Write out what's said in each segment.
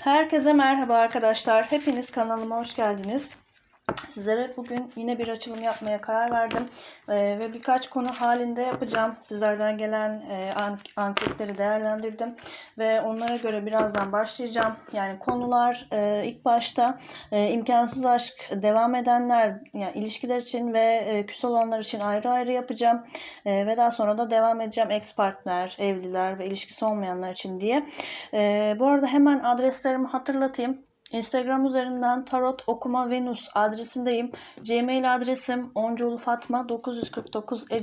Herkese merhaba arkadaşlar. Hepiniz kanalıma hoş geldiniz. Sizlere bugün yine bir açılım yapmaya karar verdim Ee, ve birkaç konu halinde yapacağım. Sizlerden gelen e, an- anketleri değerlendirdim ve onlara göre birazdan başlayacağım. Yani konular e, ilk başta e, imkansız aşk devam edenler, yani ilişkiler için ve e, küs olanlar için ayrı ayrı yapacağım E, ve daha sonra da devam edeceğim ex partner, evliler ve ilişkisi olmayanlar için diye. E, bu arada hemen adreslerimi hatırlatayım. Instagram üzerinden tarot okuma venus adresindeyim. Gmail adresim onculfatma949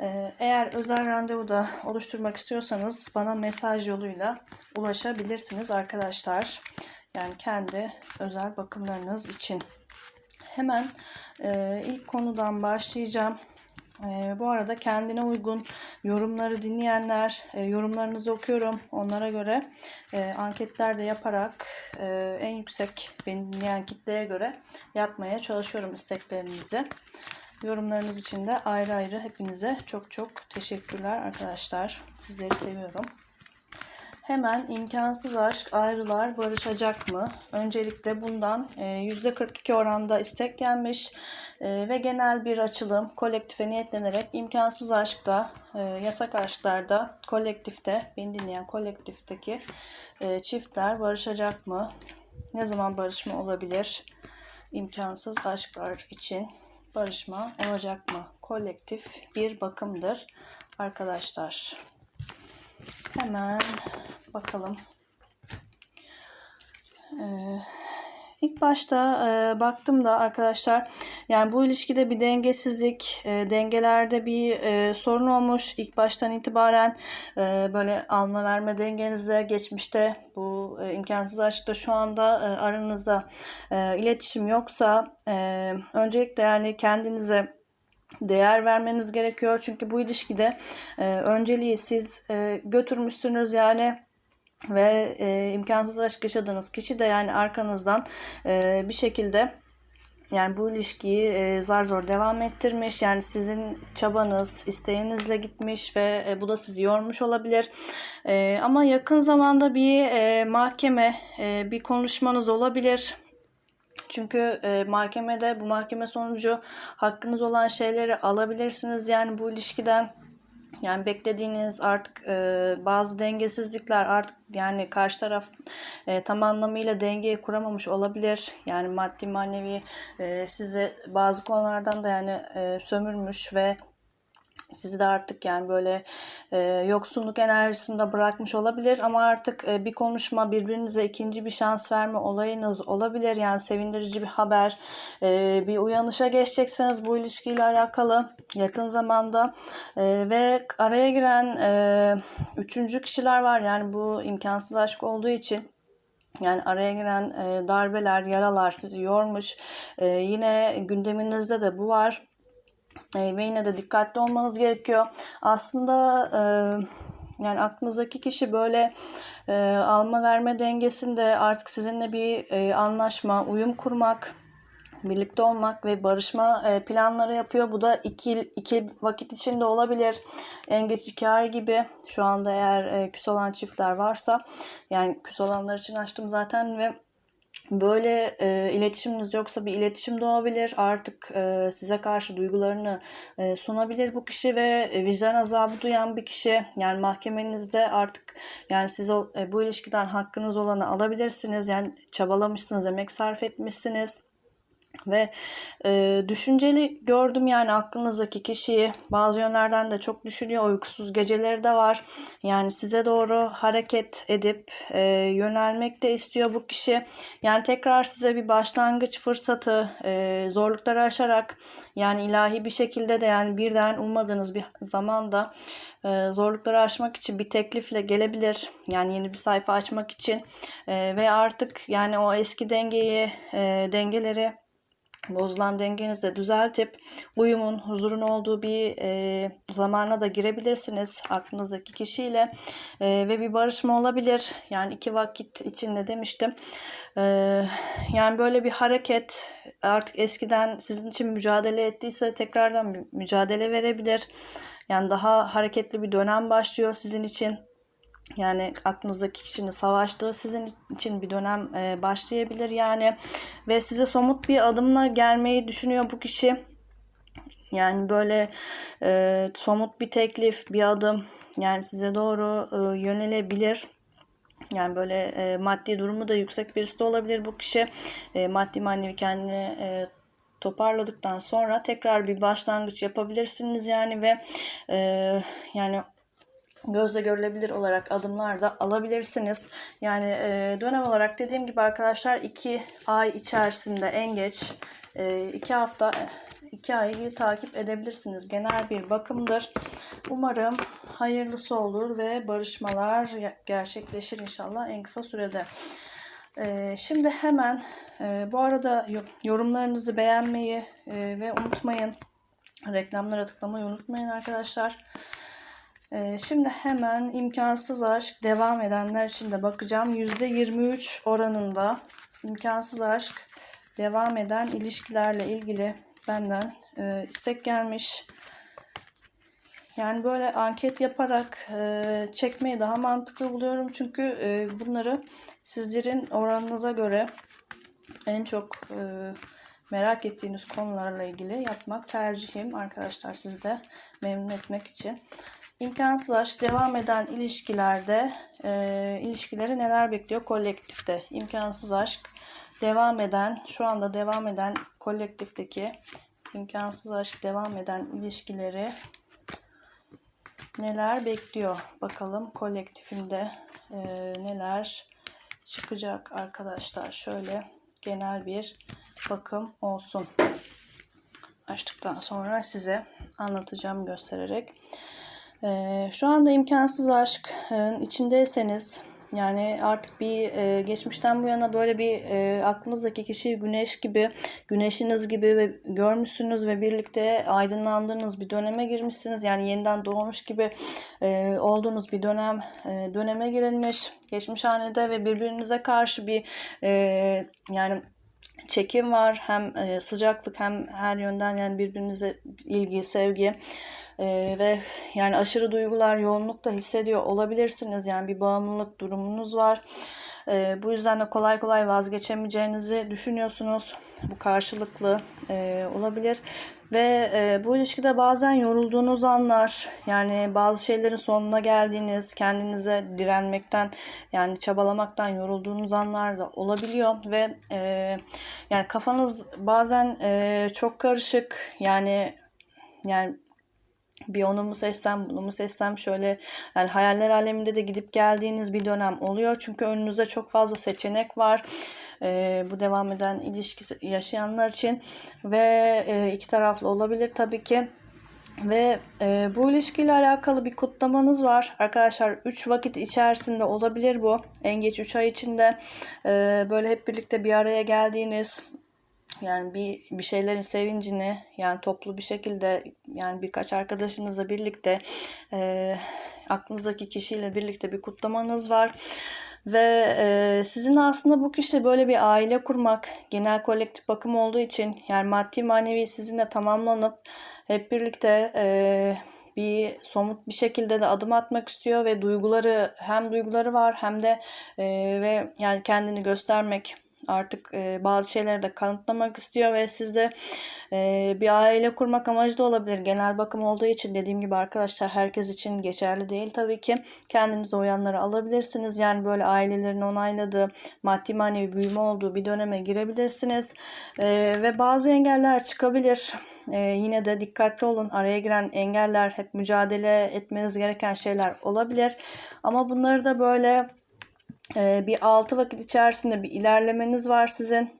Ee, eğer özel randevu da oluşturmak istiyorsanız bana mesaj yoluyla ulaşabilirsiniz arkadaşlar. Yani kendi özel bakımlarınız için. Hemen e, ilk konudan başlayacağım. Ee, bu arada kendine uygun yorumları dinleyenler, e, yorumlarınızı okuyorum. Onlara göre e, anketler de yaparak e, en yüksek beni dinleyen kitleye göre yapmaya çalışıyorum isteklerinizi. Yorumlarınız için de ayrı ayrı hepinize çok çok teşekkürler arkadaşlar. Sizleri seviyorum. Hemen imkansız aşk ayrılar barışacak mı? Öncelikle bundan e, %42 oranda istek gelmiş E, ve genel bir açılım kolektife niyetlenerek imkansız aşkta, e, yasak aşklarda, kolektifte, beni dinleyen kolektifteki e, çiftler barışacak mı? Ne zaman barışma olabilir? İmkansız aşklar için barışma olacak mı? Kolektif bir bakımdır arkadaşlar. Hemen bakalım. Ee, ilk başta e, baktım da arkadaşlar yani bu ilişkide bir dengesizlik, e, dengelerde bir e, sorun olmuş. İlk baştan itibaren e, böyle alma verme dengenizde geçmişte bu e, imkansız aşkta şu anda e, aranızda e, iletişim yoksa e, öncelikle yani kendinize değer vermeniz gerekiyor. Çünkü bu ilişkide e, önceliği siz e, götürmüşsünüz yani ve e, imkansız aşk yaşadığınız kişi de yani arkanızdan e, bir şekilde yani bu ilişkiyi e, zar zor devam ettirmiş. Yani sizin çabanız, isteğinizle gitmiş ve e, bu da sizi yormuş olabilir. E, ama yakın zamanda bir e, mahkeme, e, bir konuşmanız olabilir. Çünkü e, mahkemede bu mahkeme sonucu hakkınız olan şeyleri alabilirsiniz. Yani bu ilişkiden yani beklediğiniz artık e, bazı dengesizlikler artık yani karşı taraf e, tam anlamıyla dengeyi kuramamış olabilir. Yani maddi manevi e, size bazı konulardan da yani e, sömürmüş ve sizi de artık yani böyle e, yoksunluk enerjisinde bırakmış olabilir ama artık e, bir konuşma birbirinize ikinci bir şans verme olayınız olabilir. Yani sevindirici bir haber, e, bir uyanışa geçeceksiniz bu ilişkiyle alakalı yakın zamanda e, ve araya giren e, üçüncü kişiler var yani bu imkansız aşk olduğu için yani araya giren e, darbeler, yaralar sizi yormuş. E, yine gündeminizde de bu var. E, ve yine de dikkatli olmanız gerekiyor. Aslında e, yani aklınızdaki kişi böyle e, alma verme dengesinde artık sizinle bir e, anlaşma, uyum kurmak, birlikte olmak ve barışma e, planları yapıyor. Bu da iki, iki vakit içinde olabilir. En geç iki ay gibi. Şu anda eğer e, küs olan çiftler varsa yani küs olanlar için açtım zaten ve böyle e, iletişiminiz yoksa bir iletişim doğabilir. Artık e, size karşı duygularını e, sunabilir bu kişi ve e, vicdan azabı duyan bir kişi. Yani mahkemenizde artık yani siz e, bu ilişkiden hakkınız olanı alabilirsiniz. Yani çabalamışsınız, emek sarf etmişsiniz. Ve e, düşünceli gördüm yani aklınızdaki kişiyi bazı yönlerden de çok düşünüyor. Uykusuz geceleri de var. Yani size doğru hareket edip e, yönelmek de istiyor bu kişi. Yani tekrar size bir başlangıç fırsatı e, zorlukları aşarak yani ilahi bir şekilde de yani birden ummadığınız bir zamanda e, zorlukları aşmak için bir teklifle gelebilir. Yani yeni bir sayfa açmak için e, ve artık yani o eski dengeyi e, dengeleri bozulan dengenizi de düzeltip uyumun, huzurun olduğu bir e, zamana da girebilirsiniz aklınızdaki kişiyle e, ve bir barışma olabilir. Yani iki vakit içinde demiştim. E, yani böyle bir hareket artık eskiden sizin için mücadele ettiyse tekrardan mücadele verebilir. Yani daha hareketli bir dönem başlıyor sizin için. Yani aklınızdaki kişinin savaştığı sizin için bir dönem e, başlayabilir yani ve size somut bir adımla gelmeyi düşünüyor bu kişi. Yani böyle e, somut bir teklif, bir adım yani size doğru e, yönelebilir. Yani böyle e, maddi durumu da yüksek birisi de olabilir bu kişi. E, maddi manevi kendini e, toparladıktan sonra tekrar bir başlangıç yapabilirsiniz yani ve e, yani gözle görülebilir olarak adımlar da alabilirsiniz. Yani e, dönem olarak dediğim gibi arkadaşlar 2 ay içerisinde en geç 2 hafta 2 ayı takip edebilirsiniz. Genel bir bakımdır. Umarım hayırlısı olur ve barışmalar gerçekleşir inşallah en kısa sürede. Ee, şimdi hemen e, bu arada yorumlarınızı beğenmeyi e, ve unutmayın. Reklamlara tıklamayı unutmayın arkadaşlar. Ee, şimdi hemen imkansız aşk devam edenler için de bakacağım. %23 oranında imkansız aşk devam eden ilişkilerle ilgili benden e, istek gelmiş. Yani böyle anket yaparak e, çekmeyi daha mantıklı buluyorum. Çünkü e, bunları sizlerin oranınıza göre en çok merak ettiğiniz konularla ilgili yapmak tercihim arkadaşlar sizi de memnun etmek için. İmkansız aşk devam eden ilişkilerde e, ilişkileri neler bekliyor kolektifte? İmkansız aşk devam eden, şu anda devam eden kolektifteki imkansız aşk devam eden ilişkileri neler bekliyor? Bakalım kolektifinde e, neler çıkacak arkadaşlar. Şöyle genel bir bakım olsun. Açtıktan sonra size anlatacağım göstererek. E, şu anda imkansız aşkın içindeyseniz yani artık bir e, geçmişten bu yana böyle bir e, aklınızdaki kişi güneş gibi, güneşiniz gibi ve görmüşsünüz ve birlikte aydınlandığınız bir döneme girmişsiniz. Yani yeniden doğmuş gibi e, olduğunuz bir dönem e, döneme girilmiş. Geçmiş hanede ve birbirinize karşı bir e, yani çekim var. Hem e, sıcaklık hem her yönden yani birbirinize ilgi, sevgi e, ve yani aşırı duygular yoğunlukta hissediyor olabilirsiniz. Yani bir bağımlılık durumunuz var. E, bu yüzden de kolay kolay vazgeçemeyeceğinizi düşünüyorsunuz. Bu karşılıklı e, olabilir. Ve e, bu ilişkide bazen yorulduğunuz anlar, yani bazı şeylerin sonuna geldiğiniz, kendinize direnmekten, yani çabalamaktan yorulduğunuz anlar da olabiliyor. Ve e, yani kafanız bazen e, çok karışık, yani yani bir onu mu seçsem bunu mu seçsem şöyle yani hayaller aleminde de gidip geldiğiniz bir dönem oluyor. Çünkü önünüzde çok fazla seçenek var. Ee, bu devam eden ilişki yaşayanlar için ve e, iki taraflı olabilir tabii ki. Ve e, bu ilişkiyle alakalı bir kutlamanız var. Arkadaşlar 3 vakit içerisinde olabilir bu. En geç 3 ay içinde e, böyle hep birlikte bir araya geldiğiniz yani bir bir şeylerin sevincini yani toplu bir şekilde yani birkaç arkadaşınızla birlikte e, aklınızdaki kişiyle birlikte bir kutlamanız var. Ve e, sizin aslında bu kişi böyle bir aile kurmak, genel kolektif bakım olduğu için yani maddi manevi sizinle tamamlanıp hep birlikte e, bir somut bir şekilde de adım atmak istiyor ve duyguları hem duyguları var hem de e, ve yani kendini göstermek artık e, bazı şeyleri de kanıtlamak istiyor ve sizde e, bir aile kurmak amacı da olabilir. Genel bakım olduğu için dediğim gibi arkadaşlar herkes için geçerli değil tabii ki. Kendinize uyanları alabilirsiniz. Yani böyle ailelerin onayladığı maddi manevi büyüme olduğu bir döneme girebilirsiniz. E, ve bazı engeller çıkabilir. Ee, yine de dikkatli olun. Araya giren engeller hep mücadele etmeniz gereken şeyler olabilir. Ama bunları da böyle ee, bir 6 vakit içerisinde bir ilerlemeniz var sizin.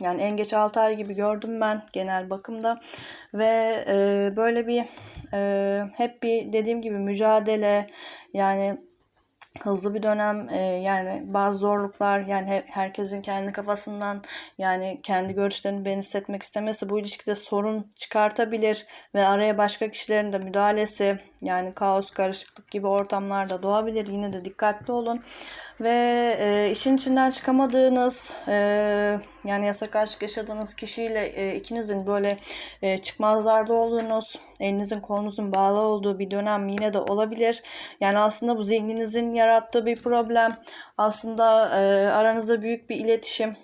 Yani en geç 6 ay gibi gördüm ben genel bakımda. Ve e, böyle bir e, hep bir dediğim gibi mücadele yani hızlı bir dönem e, yani bazı zorluklar yani herkesin kendi kafasından yani kendi görüşlerini ben hissetmek istemesi bu ilişkide sorun çıkartabilir ve araya başka kişilerin de müdahalesi yani kaos karışıklık gibi ortamlarda doğabilir yine de dikkatli olun ve e, işin içinden çıkamadığınız e, yani yasak aşk yaşadığınız kişiyle e, ikinizin böyle e, çıkmazlarda olduğunuz elinizin kolunuzun bağlı olduğu bir dönem yine de olabilir. Yani aslında bu zihninizin yarattığı bir problem. Aslında e, aranızda büyük bir iletişim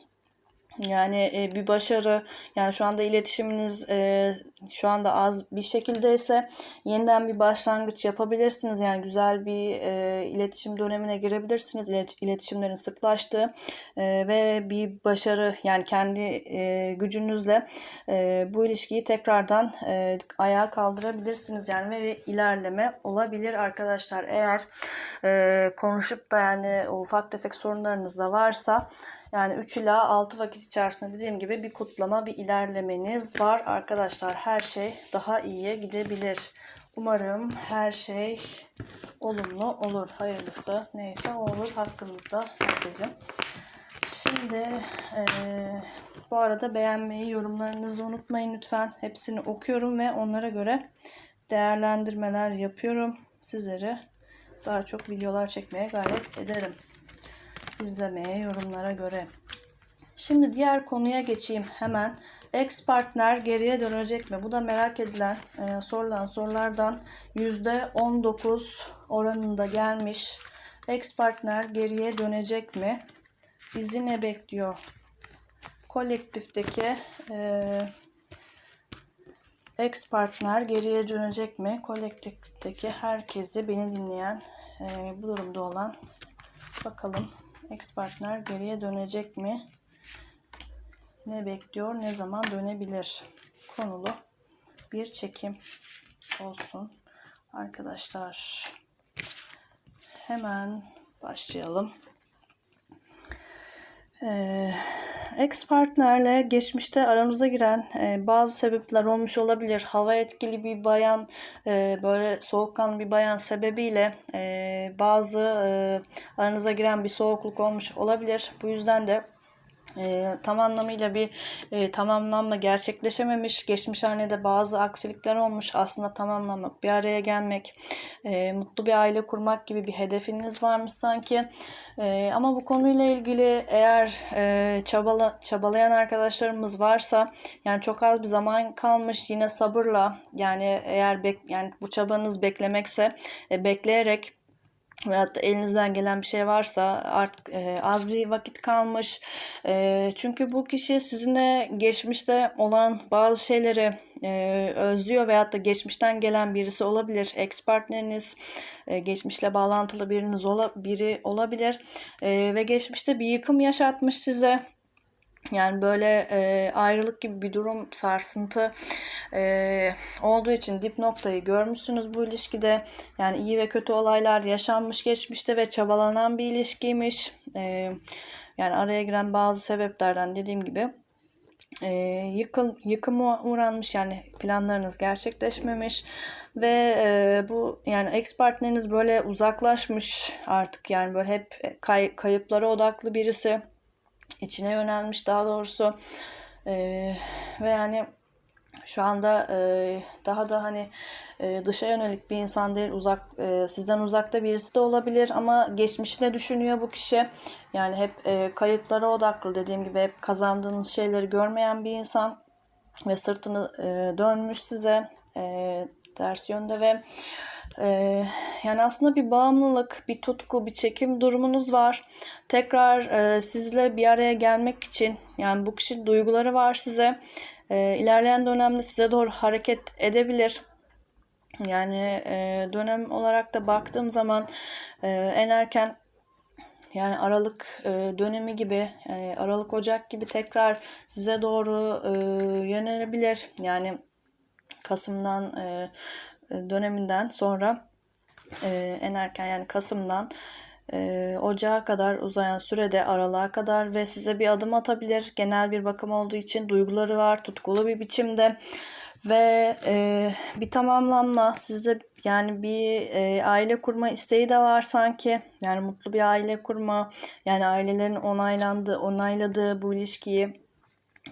yani e, bir başarı yani şu anda iletişiminiz e, şu anda az bir şekildeyse yeniden bir başlangıç yapabilirsiniz. Yani güzel bir e, iletişim dönemine girebilirsiniz. İlet, iletişimlerin sıklaştığı e, ve bir başarı yani kendi e, gücünüzle e, bu ilişkiyi tekrardan e, ayağa kaldırabilirsiniz. Yani ve bir ilerleme olabilir arkadaşlar. Eğer e, konuşup da yani ufak tefek sorunlarınız da varsa yani 3 ila 6 vakit içerisinde dediğim gibi bir kutlama, bir ilerlemeniz var arkadaşlar. Her şey daha iyiye gidebilir. Umarım her şey olumlu olur. Hayırlısı neyse olur hakkınızda herkesin. Şimdi e, bu arada beğenmeyi, yorumlarınızı unutmayın lütfen. Hepsini okuyorum ve onlara göre değerlendirmeler yapıyorum. Sizleri daha çok videolar çekmeye gayret ederim izlemeye, yorumlara göre. Şimdi diğer konuya geçeyim hemen. Ex partner geriye dönecek mi? Bu da merak edilen e, sorulan sorulardan %19 oranında gelmiş. Ex partner geriye dönecek mi? Bizi ne bekliyor? Kolektifteki e, ex partner geriye dönecek mi? Kolektifteki herkesi beni dinleyen e, bu durumda olan bakalım Ex partner geriye dönecek mi? Ne bekliyor? Ne zaman dönebilir? Konulu bir çekim olsun. Arkadaşlar hemen başlayalım. Ee, ex partnerle geçmişte aramıza giren e, bazı sebepler olmuş olabilir. Hava etkili bir bayan, e, böyle soğukkanlı bir bayan sebebiyle e, bazı e, aranıza giren bir soğukluk olmuş olabilir. Bu yüzden de e, tam anlamıyla bir e, tamamlanma gerçekleşememiş. Geçmiş hanede bazı aksilikler olmuş. Aslında tamamlamak, bir araya gelmek, e, mutlu bir aile kurmak gibi bir hedefiniz varmış sanki. E, ama bu konuyla ilgili eğer e, çabala, çabalayan arkadaşlarımız varsa yani çok az bir zaman kalmış yine sabırla yani eğer bek, yani bu çabanız beklemekse e, bekleyerek veyahut da elinizden gelen bir şey varsa artık e, az bir vakit kalmış. E, çünkü bu kişi sizinle geçmişte olan bazı şeyleri e, özlüyor veyahut da geçmişten gelen birisi olabilir. Ex partneriniz, e, geçmişle bağlantılı biriniz ola, biri olabilir. E, ve geçmişte bir yıkım yaşatmış size yani böyle e, ayrılık gibi bir durum sarsıntı e, olduğu için dip noktayı görmüşsünüz bu ilişkide. Yani iyi ve kötü olaylar yaşanmış geçmişte ve çabalanan bir ilişkiymiş. E, yani araya giren bazı sebeplerden dediğim gibi e, yıkıl, yıkıma uğranmış yani planlarınız gerçekleşmemiş ve e, bu yani ex partneriniz böyle uzaklaşmış artık yani böyle hep kay, kayıplara odaklı birisi içine yönelmiş daha doğrusu. Ee, ve yani şu anda e, daha da hani e, dışa yönelik bir insan değil uzak e, sizden uzakta birisi de olabilir ama geçmişini düşünüyor bu kişi. Yani hep e, kayıplara odaklı dediğim gibi hep kazandığınız şeyleri görmeyen bir insan ve sırtını e, dönmüş size e, ters yönde ve ee, yani aslında bir bağımlılık, bir tutku, bir çekim durumunuz var. Tekrar e, sizle bir araya gelmek için yani bu kişi duyguları var size. E, ilerleyen dönemde size doğru hareket edebilir. Yani e, dönem olarak da baktığım zaman e, en erken yani Aralık e, dönemi gibi, yani Aralık Ocak gibi tekrar size doğru e, yönelebilir. Yani Kasım'dan e, döneminden sonra e, en erken yani Kasım'dan e, Ocağa kadar uzayan sürede aralığa kadar ve size bir adım atabilir. Genel bir bakım olduğu için duyguları var, tutkulu bir biçimde ve e, bir tamamlanma size yani bir e, aile kurma isteği de var sanki yani mutlu bir aile kurma yani ailelerin onaylandığı onayladığı bu ilişkiyi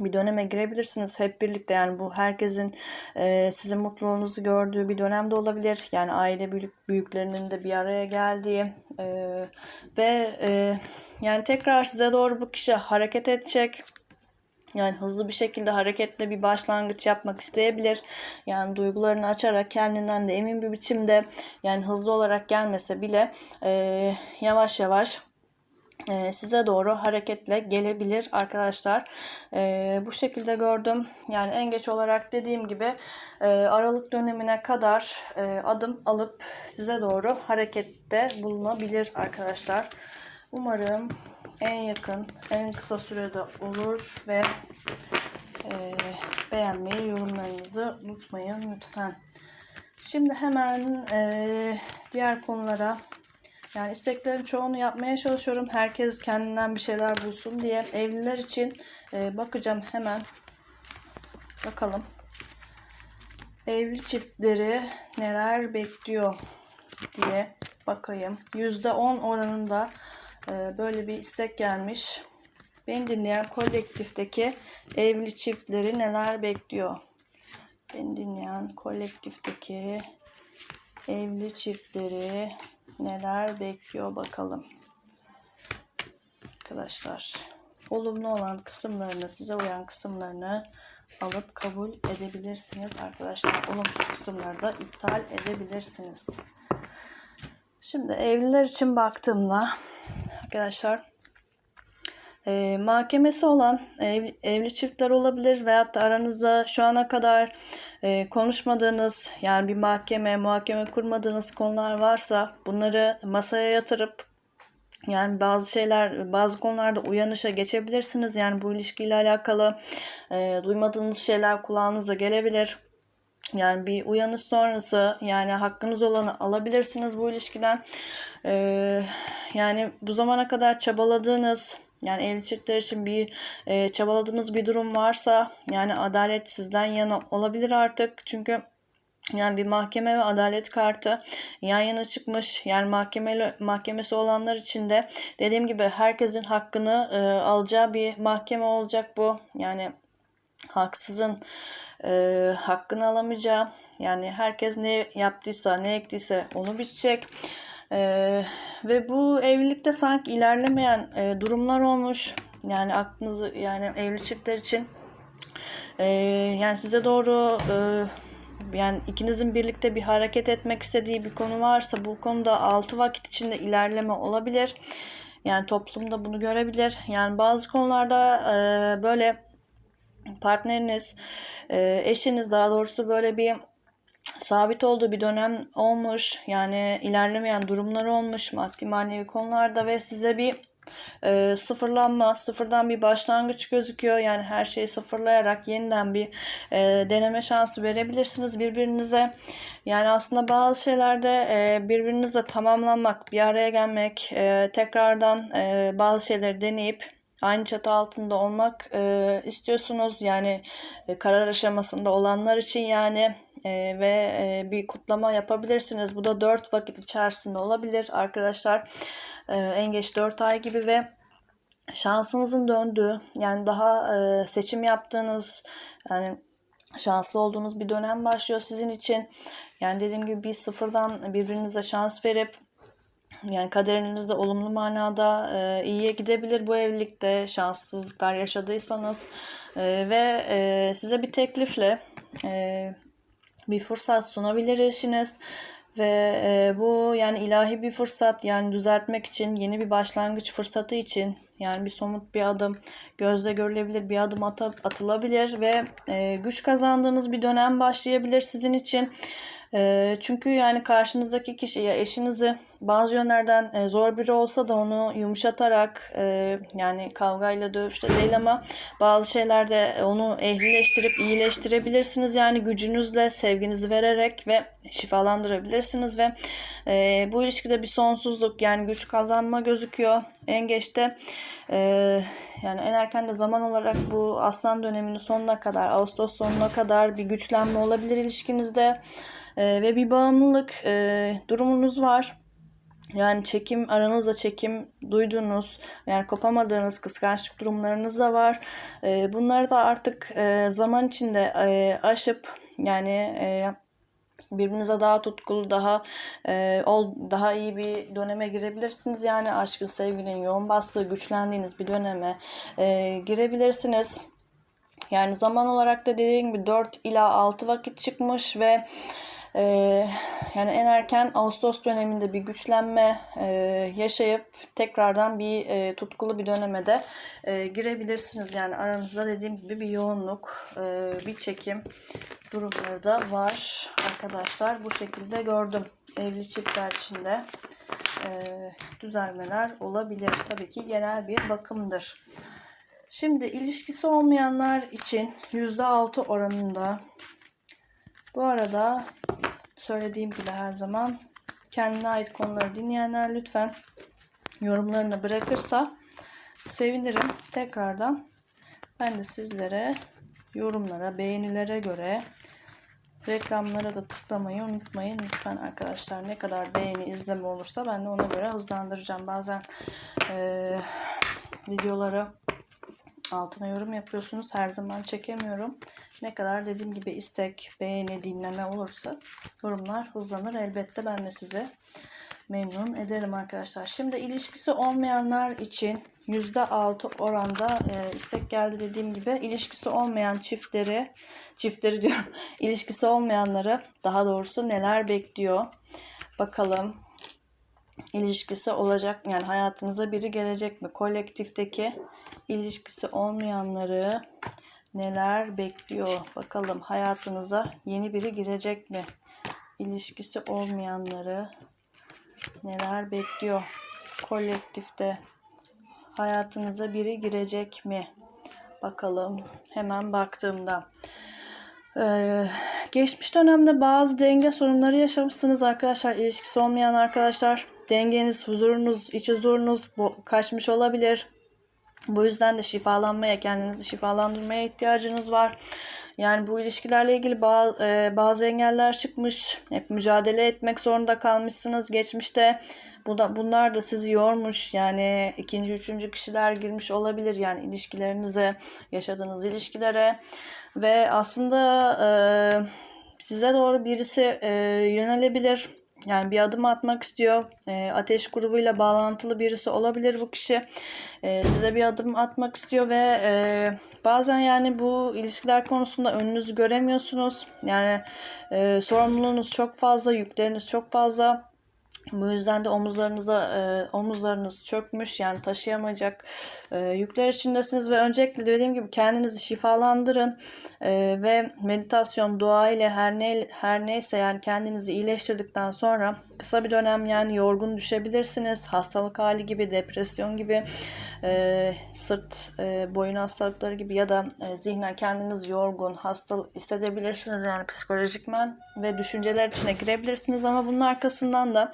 bir döneme girebilirsiniz. Hep birlikte yani bu herkesin e, sizin mutluluğunuzu gördüğü bir dönemde olabilir. Yani aile büyük büyüklerinin de bir araya geldiği e, ve e, yani tekrar size doğru bu kişi hareket edecek. Yani hızlı bir şekilde hareketle bir başlangıç yapmak isteyebilir. Yani duygularını açarak kendinden de emin bir biçimde yani hızlı olarak gelmese bile e, yavaş yavaş size doğru hareketle gelebilir arkadaşlar. E, bu şekilde gördüm. Yani en geç olarak dediğim gibi e, Aralık dönemine kadar e, adım alıp size doğru harekette bulunabilir arkadaşlar. Umarım en yakın, en kısa sürede olur ve e, beğenmeyi, yorumlarınızı unutmayın lütfen. Şimdi hemen e, diğer konulara yani isteklerin çoğunu yapmaya çalışıyorum. Herkes kendinden bir şeyler bulsun diye. Evliler için e, bakacağım hemen. Bakalım. Evli çiftleri neler bekliyor diye bakayım. %10 oranında e, böyle bir istek gelmiş. Beni dinleyen kolektifteki evli çiftleri neler bekliyor? Beni dinleyen kolektifteki evli çiftleri neler bekliyor bakalım. Arkadaşlar olumlu olan kısımlarını size uyan kısımlarını alıp kabul edebilirsiniz arkadaşlar. Olumsuz kısımları da iptal edebilirsiniz. Şimdi evliler için baktığımda arkadaşlar e, mahkemesi olan ev, evli çiftler olabilir veyahut da aranızda şu ana kadar e, konuşmadığınız yani bir mahkeme, muhakeme kurmadığınız konular varsa bunları masaya yatırıp yani bazı şeyler, bazı konularda uyanışa geçebilirsiniz. Yani bu ilişkiyle alakalı e, duymadığınız şeyler kulağınıza gelebilir. Yani bir uyanış sonrası yani hakkınız olanı alabilirsiniz bu ilişkiden. Ee, yani bu zamana kadar çabaladığınız yani evli çiftler için bir e, çabaladığınız bir durum varsa yani adalet sizden yana olabilir artık. Çünkü yani bir mahkeme ve adalet kartı yan yana çıkmış. Yani mahkemeli mahkemesi olanlar için de dediğim gibi herkesin hakkını e, alacağı bir mahkeme olacak bu. Yani haksızın e, hakkını alamayacağı yani herkes ne yaptıysa ne ektiyse onu biçecek. Ee, ve bu evlilikte sanki ilerlemeyen e, durumlar olmuş. Yani aklınızı yani evli çiftler için e, yani size doğru e, yani ikinizin birlikte bir hareket etmek istediği bir konu varsa bu konuda altı vakit içinde ilerleme olabilir. Yani toplumda bunu görebilir. Yani bazı konularda e, böyle partneriniz, e, eşiniz daha doğrusu böyle bir sabit olduğu bir dönem olmuş. Yani ilerlemeyen durumlar olmuş maddi manevi konularda ve size bir e, sıfırlanma, sıfırdan bir başlangıç gözüküyor. Yani her şeyi sıfırlayarak yeniden bir e, deneme şansı verebilirsiniz birbirinize. Yani aslında bazı şeylerde e, birbirinizle tamamlanmak, bir araya gelmek, e, tekrardan e, bazı şeyleri deneyip aynı çatı altında olmak e, istiyorsunuz. Yani e, karar aşamasında olanlar için yani e, ve e, bir kutlama yapabilirsiniz. Bu da 4 vakit içerisinde olabilir arkadaşlar. E, en geç 4 ay gibi ve şansınızın döndüğü yani daha e, seçim yaptığınız yani şanslı olduğunuz bir dönem başlıyor sizin için. Yani dediğim gibi bir sıfırdan birbirinize şans verip yani kaderinizde olumlu manada e, iyiye gidebilir bu evlilikte şanssızlıklar yaşadıysanız e, ve e, size bir teklifle e, bir fırsat sunabilir eşiniz ve e, bu yani ilahi bir fırsat yani düzeltmek için yeni bir başlangıç fırsatı için yani bir somut bir adım gözle görülebilir bir adım at atılabilir ve e, güç kazandığınız bir dönem başlayabilir sizin için. E, çünkü yani karşınızdaki kişi ya eşinizi bazı yönlerden e, zor biri olsa da onu yumuşatarak e, yani kavgayla dövüşte değil ama bazı şeylerde onu ehlileştirip iyileştirebilirsiniz. Yani gücünüzle sevginizi vererek ve şifalandırabilirsiniz ve e, bu ilişkide bir sonsuzluk yani güç kazanma gözüküyor. En geçte yani en erken de zaman olarak bu aslan döneminin sonuna kadar Ağustos sonuna kadar bir güçlenme olabilir ilişkinizde ve bir bağımlılık durumunuz var. Yani çekim aranızda çekim duyduğunuz yani kopamadığınız kıskançlık durumlarınız da var. E, bunları da artık e, zaman içinde e, aşıp yani e, birbirinize daha tutkulu, daha e, ol, daha iyi bir döneme girebilirsiniz. Yani aşkın, sevginin yoğun bastığı, güçlendiğiniz bir döneme girebilirsiniz. Yani zaman olarak da dediğim gibi 4 ila 6 vakit çıkmış ve e, yani en erken Ağustos döneminde bir güçlenme e, yaşayıp tekrardan bir e, tutkulu bir döneme de e, girebilirsiniz. Yani aranızda dediğim gibi bir yoğunluk, e, bir çekim durumları da var arkadaşlar. Bu şekilde gördüm. Evli çiftler için de e, düzelmeler olabilir. Tabii ki genel bir bakımdır. Şimdi ilişkisi olmayanlar için %6 oranında bu arada söylediğim gibi her zaman kendine ait konuları dinleyenler lütfen yorumlarını bırakırsa sevinirim. Tekrardan ben de sizlere yorumlara, beğenilere göre reklamlara da tıklamayı unutmayın lütfen arkadaşlar. Ne kadar beğeni, izleme olursa ben de ona göre hızlandıracağım. Bazen eee videoları altına yorum yapıyorsunuz. Her zaman çekemiyorum. Ne kadar dediğim gibi istek, beğeni, dinleme olursa yorumlar hızlanır. Elbette ben de size memnun ederim arkadaşlar. Şimdi ilişkisi olmayanlar için %6 oranda e, istek geldi dediğim gibi. ilişkisi olmayan çiftleri, çiftleri diyorum, ilişkisi olmayanları daha doğrusu neler bekliyor? Bakalım ilişkisi olacak yani hayatınıza biri gelecek mi? Kolektifteki ilişkisi olmayanları neler bekliyor? Bakalım hayatınıza yeni biri girecek mi? İlişkisi olmayanları neler bekliyor? Kolektifte hayatınıza biri girecek mi? Bakalım hemen baktığımda. Ee, geçmiş dönemde bazı denge sorunları yaşamışsınız arkadaşlar. İlişkisi olmayan arkadaşlar. Dengeniz, huzurunuz, iç huzurunuz kaçmış olabilir. Bu yüzden de şifalanmaya, kendinizi şifalandırmaya ihtiyacınız var. Yani bu ilişkilerle ilgili bazı, e, bazı engeller çıkmış. Hep mücadele etmek zorunda kalmışsınız geçmişte. Bu da, bunlar da sizi yormuş. Yani ikinci, üçüncü kişiler girmiş olabilir. Yani ilişkilerinize, yaşadığınız ilişkilere. Ve aslında e, size doğru birisi e, yönelebilir yani bir adım atmak istiyor. E, ateş grubuyla bağlantılı birisi olabilir bu kişi. E, size bir adım atmak istiyor ve e, bazen yani bu ilişkiler konusunda önünüzü göremiyorsunuz. Yani e, sorumluluğunuz çok fazla, yükleriniz çok fazla. Bu yüzden de omuzlarınıza e, omuzlarınız çökmüş yani taşıyamayacak e, yükler içindesiniz ve öncelikle dediğim gibi kendinizi şifalandırın e, ve meditasyon, dua ile her ne her neyse yani kendinizi iyileştirdikten sonra kısa bir dönem yani yorgun düşebilirsiniz. Hastalık hali gibi, depresyon gibi, e, sırt e, boyun hastalıkları gibi ya da e, zihnen kendiniz yorgun, hasta hissedebilirsiniz yani psikolojikmen ve düşünceler içine girebilirsiniz ama bunun arkasından da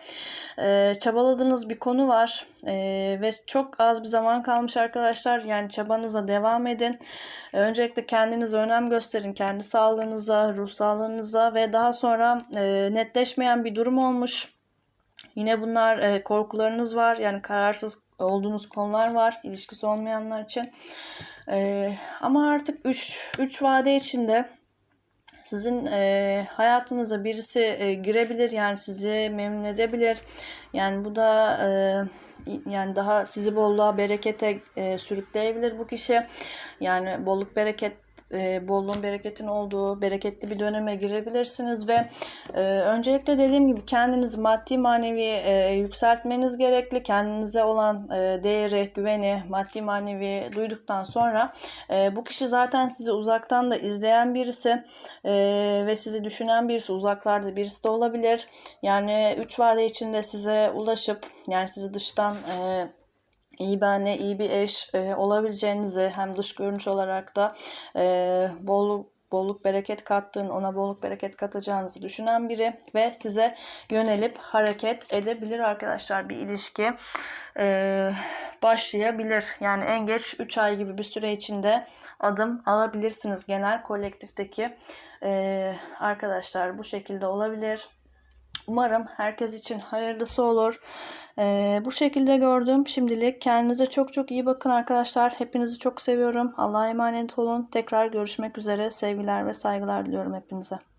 e, çabaladığınız bir konu var e, ve çok az bir zaman kalmış arkadaşlar. Yani çabanıza devam edin. E, öncelikle kendinize önem gösterin. Kendi sağlığınıza, ruh sağlığınıza ve daha sonra e, netleşmeyen bir durum olmuş. Yine bunlar e, korkularınız var. Yani kararsız olduğunuz konular var ilişkisi olmayanlar için. E, ama artık 3 3 vade içinde sizin e, hayatınıza birisi e, girebilir yani sizi memnun edebilir. Yani bu da e, yani daha sizi bolluğa berekete e, sürükleyebilir bu kişi. Yani bolluk bereket e, bolluğun bereketin olduğu bereketli bir döneme girebilirsiniz ve e, öncelikle dediğim gibi kendinizi maddi manevi e, yükseltmeniz gerekli. Kendinize olan e, değeri, güveni, maddi manevi duyduktan sonra e, bu kişi zaten sizi uzaktan da izleyen birisi e, ve sizi düşünen birisi, uzaklarda birisi de olabilir. Yani 3 vade içinde size ulaşıp yani sizi dıştan e, iyi bir anne, iyi bir eş e, olabileceğinizi hem dış görünüş olarak da e, bolluk bolluk bereket kattığını, ona bolluk bereket katacağınızı düşünen biri ve size yönelip hareket edebilir arkadaşlar bir ilişki e, başlayabilir. Yani en geç 3 ay gibi bir süre içinde adım alabilirsiniz genel kolektifteki e, arkadaşlar bu şekilde olabilir. Umarım herkes için hayırlısı olur. Ee, bu şekilde gördüm şimdilik. Kendinize çok çok iyi bakın arkadaşlar. Hepinizi çok seviyorum. Allah'a emanet olun. Tekrar görüşmek üzere. Sevgiler ve saygılar diliyorum hepinize.